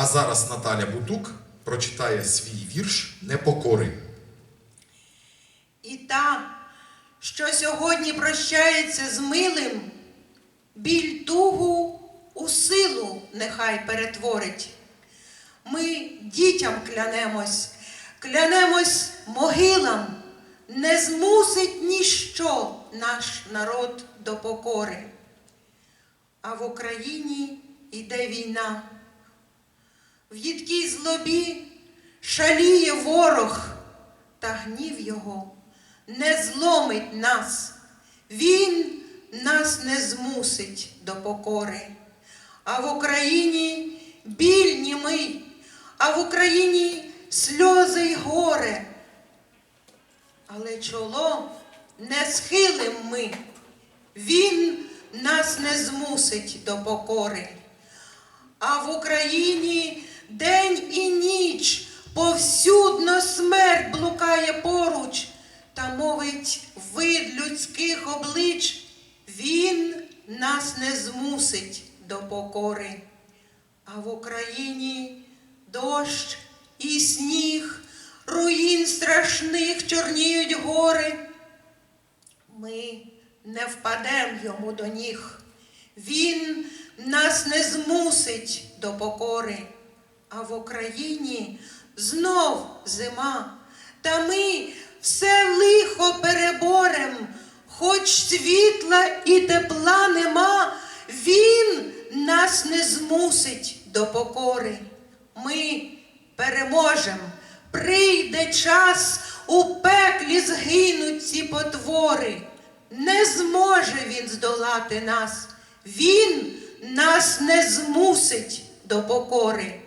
А зараз Наталя Бутук прочитає свій вірш Непокори. І та, що сьогодні прощається з милим, біль тугу у силу нехай перетворить. Ми дітям клянемось, клянемось могилам, не змусить ніщо наш народ до покори. А в Україні йде війна. В їдкій злобі шаліє ворог, та гнів його не зломить нас. Він нас не змусить до покори. А в Україні біль німий, а в Україні сльози й горе. Але чоло не схилим ми, він нас не змусить до покори. А в Україні день і ніч повсюдно смерть блукає поруч та мовить вид людських облич. Він нас не змусить до покори. А в Україні дощ і сніг, руїн страшних чорніють гори. Ми не впадем йому до ніг. Він нас не змусить до покори. А в Україні знов зима. Та ми все лихо переборем, хоч світла і тепла нема, він нас не змусить до покори. Ми переможем, прийде час, у пеклі згинуть ці потвори. Не зможе він здолати нас, він нас не змусить до покори.